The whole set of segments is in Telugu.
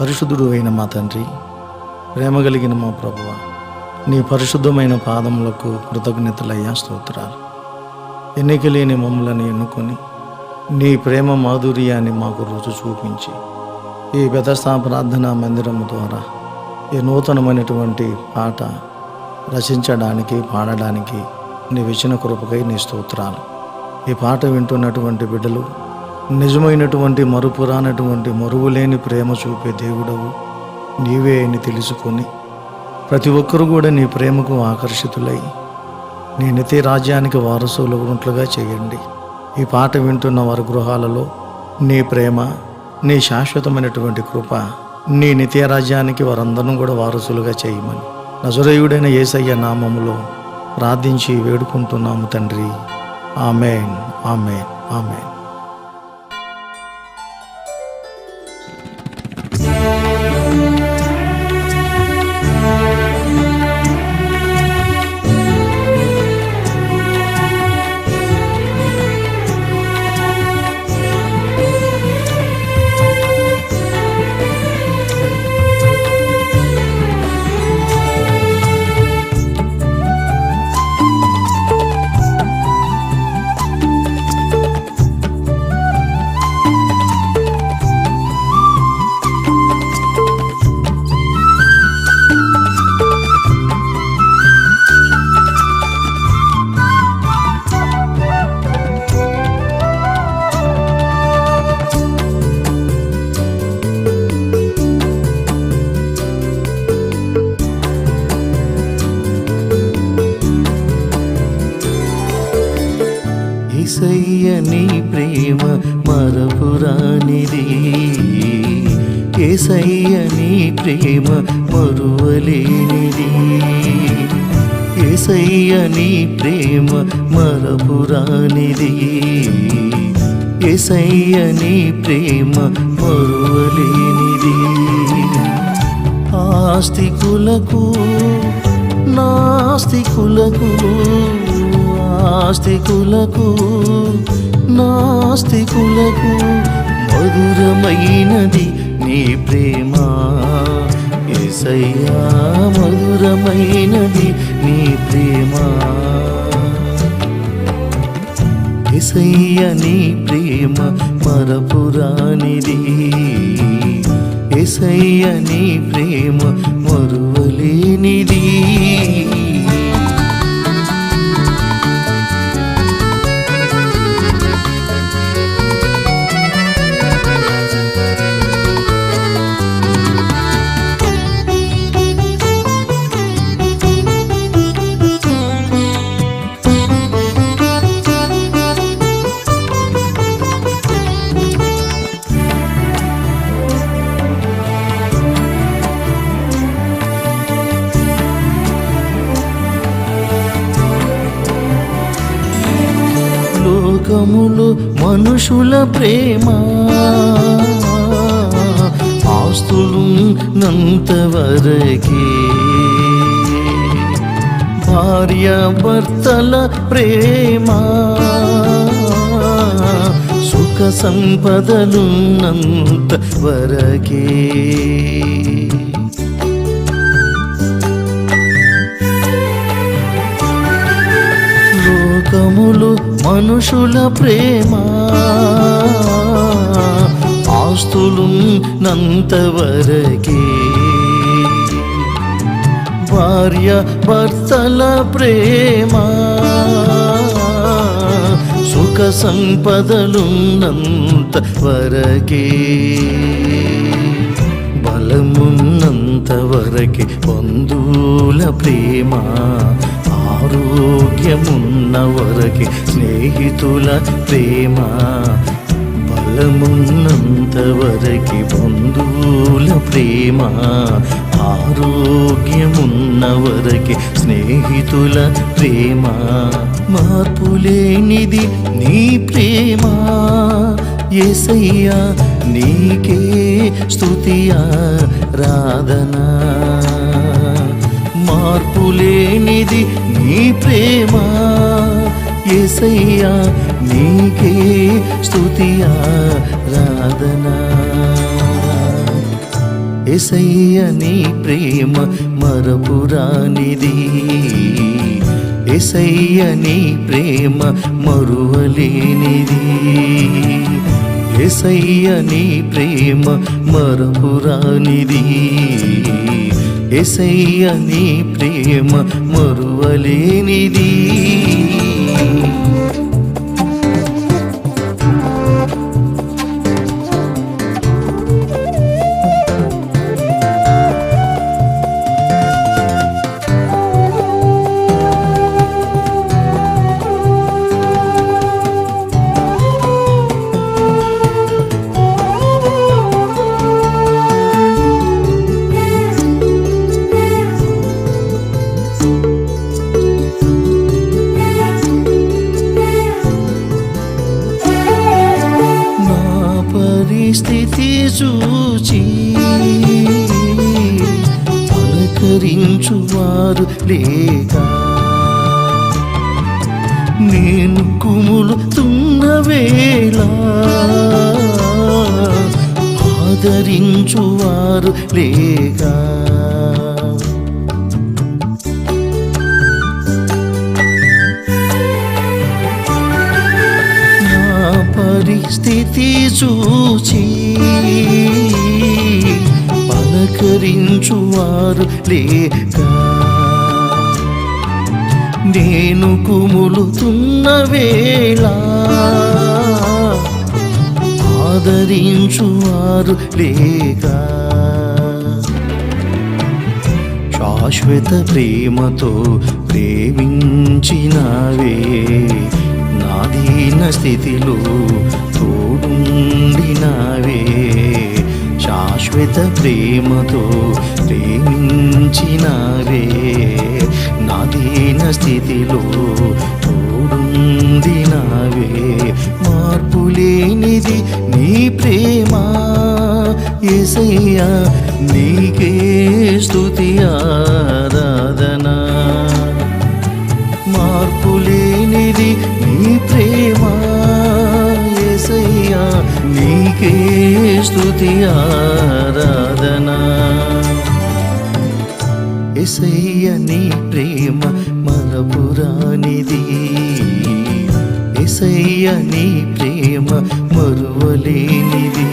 పరిశుద్ధుడు అయిన మా తండ్రి ప్రేమ కలిగిన మా ప్రభువ నీ పరిశుద్ధమైన పాదములకు కృతజ్ఞతలయ్యా స్తోత్రాలు. ఎన్నిక లేని మమ్మలను ఎన్నుకొని నీ ప్రేమ మాధుర్యాన్ని మాకు రుచి చూపించి ఈ వ్యతస్థా ప్రార్థనా మందిరము ద్వారా ఈ నూతనమైనటువంటి పాట రచించడానికి పాడడానికి నీ ఇచ్చిన కృపకై నీ స్తోత్రాలు. ఈ పాట వింటున్నటువంటి బిడ్డలు నిజమైనటువంటి మరుపురానటువంటి మరువులేని ప్రేమ చూపే దేవుడవు నీవే అని తెలుసుకొని ప్రతి ఒక్కరు కూడా నీ ప్రేమకు ఆకర్షితులై నీ రాజ్యానికి వారసులు ఉన్నట్లుగా చేయండి. ఈ పాట వింటున్న వారి గృహాలలో నీ ప్రేమ నీ శాశ్వతమైనటువంటి కృప నీ నిత్యరాజ్యానికి వారందరం కూడా వారసులుగా చేయమని నజరేయుడైన యేసయ్య నామములో ప్రార్థించి వేడుకుంటున్నాము తండ్రి. Amen amen amen. నీ ప్రేమ మరపురానిది. ఏసయ్య నీ ప్రేమ మరువలేనిది. ఏసయ్య నీ ప్రేమ మరపురానిది. ఏసయ్య నీ ప్రేమ మరువలేనిది. ఆస్తికులకు నాస్తికులకు ఆస్తికులకు నాస్తికులకు మధురమైనది నీ ప్రేమ. ఎసయ్యా మధురమైనది నీ ప్రేమ. ఎసయ్య నీ ప్రేమ మరపురానిది. ఎసయ్య నీ ప్రేమ మరువలేనిది. మనుషుల ప్రేమ. ఆస్తులు నంతవరకే భార్య భర్తల ప్రేమ. సుఖ సంపదలున్నంత వరకే మనుషుల ప్రేమ. ఆస్తులు నంతవరకే భార్య భర్తల ప్రేమ. సుఖ సంపదలున్నంత వరకే బలమున్నంత వరకే బంధువుల ప్రేమ. ఆరోగ్యమున్న వరకి స్నేహితుల ప్రేమ బలమున్నంత వరకి బంధువుల ప్రేమ ఆరోగ్యమున్న వరకి స్నేహితుల ప్రేమ మార్పులేనిది నీ ప్రేమ. ఏసయ్యా నీకే స్తుతియా రాధనా. మార్పులేనిది నీ ప్రేమ. ఏసయ్యా నీకే స్తుతియా రాధనా ఎసయ్య నీ ప్రేమ మరపురానిది. ఎసయ్య నీ ప్రేమ మరువలేనిది. ఎసయ్య నీ ప్రేమ మరపురానిది. ఎసయ్య నీ ప్రేమ మరువలేనిది. ఎవరు లేక నేను కుములుతున్న వేళ ఆదరించువారు లేక. నా పరిస్థితి చూచి పలకరించువారు లేక. కుములుతున్న వేళ ఆదరించువారు లేక. శాశ్వత ప్రేమతో ప్రేమించినవే నాదీన స్థితిలో తోడుండినవే. శాశ్వత ప్రేమతో ప్రేమించినవే నాదీన స్థితిలో తోడుండినవే. మార్పు లేనిది నీ ప్రేమ ఏసయ్యా నీకే స్థుతి ఆరాధన. మార్పు లేనిది నీ ప్రేమ నీకే స్తుతి ఆరాధనా ఎసయ్య నీ ప్రేమ మరపురానిది. ఎసయ్య నీ ప్రేమ మరువలేనిది.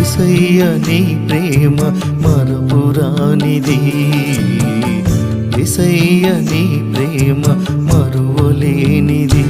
ఎసయ్య నీ ప్రేమ మరపురానిది. ఎసయ్య నీ ప్రేమ మరువలేనిది.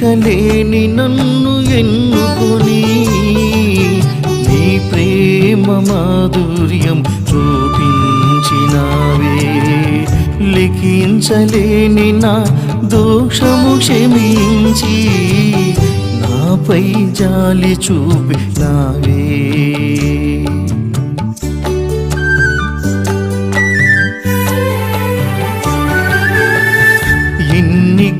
ఎన్నిక లేని నన్ను ఎన్నుకొని నీ ప్రేమ మాధుర్యం చూపించినావే. లిఖించలేని నా దోషము క్షమించి నాపై జాలి చూపినావే.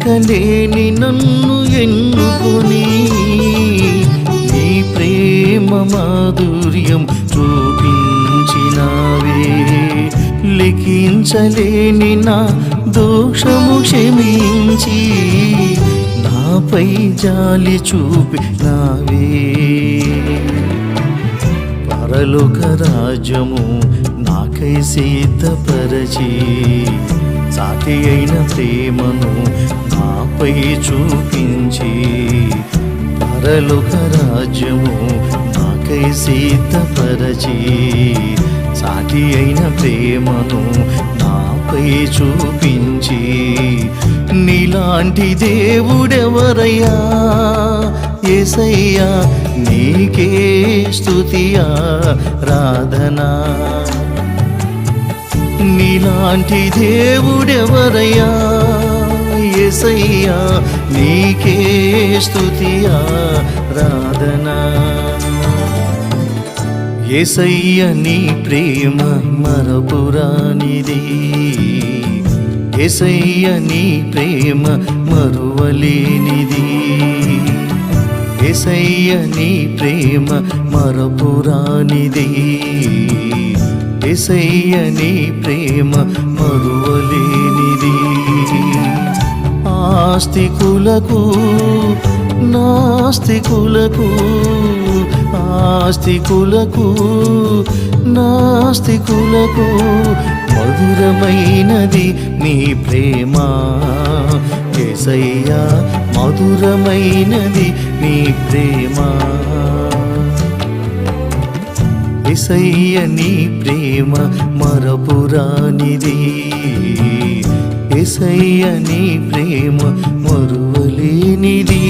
లెక్కలేని నన్ను ఎన్నుకొని నీ ప్రేమ మాధుర్యం చూపించినావే. లెక్కించలేని నా దోషము క్షమించి నాపై జాలి చూపినావే. పరలోక రాజ్యము నాకై సిద్ధపరచి సాటి అయిన ప్రేమను నాపై చూపించి పరలోక రాజ్యము నాకై సిద్ధపరచి సాటి అయిన ప్రేమను నాపై చూపించి నీలాంటి దేవుడెవరయ్యా? ఏసయ్యా నీకే స్తుతియా రాధనా. నీలాంటి దేవుడెవరయ్యా? ఎసయ్యా నీకే స్తుతియా రాధనా. ఎసయ్య నీ ప్రేమ మరపురానిది. ఎసయ్య నీ ప్రేమ మరువలేనిది. ఎసయ్య నీ ప్రేమ మరపురానిది. ఏసయ్య నీ ప్రేమ మరువలేనిది. ఆస్తికులకు నాస్తికులకు ఆస్తికులకు నాస్తికులకు మధురమైనది నీ ప్రేమ. ఏసయ్యా మధురమైనది నీ ప్రేమ. ఎసయ్య నీ ప్రేమ మరపురానిది. ఎసయ్య నీ ప్రేమ మరువలేనిది.